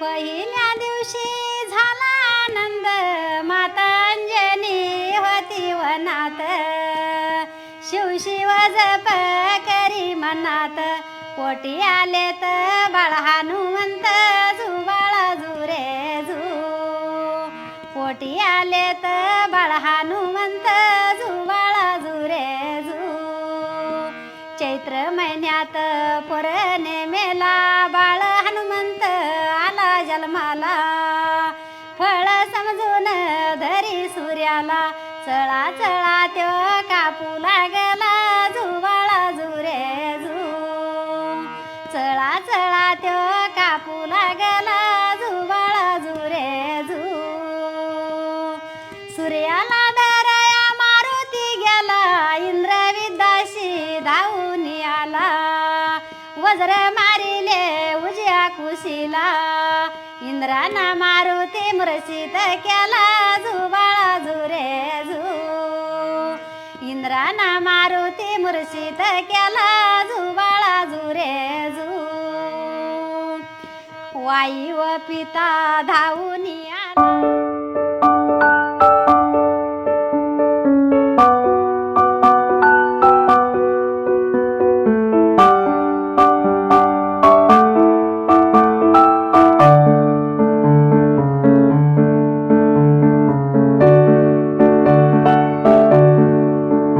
पहिल्या दिवशी झाला आनंद. मातांजनी होती वनात. शिवशिव जप करी मनात. पोटी आले तर हनुमंत. जुबाळा जुरे झू पोटी आले तर बाळ हनुमंत. जुबाळा जुरे जू चैत्र महिन्यात पुरणे मेला जन्माला फळ समजून धरी सूर्याला. चळा चळा त्यो कापू लागला झुवाळा जुरे झू चळा चळा त्यो कापू लागला झुवाळा जुरे झू सूर्याला दरया मारुती गेला इंद्रविद्याशी धावून आला. वज्र मारिले कुशीला इंद्राना मारुती मूर्छित केला. जुबाळा जुरे झू इंद्राना मारुती मूर्छित केला. जुबाळा जुरे झू वाई व पिता धावून आला.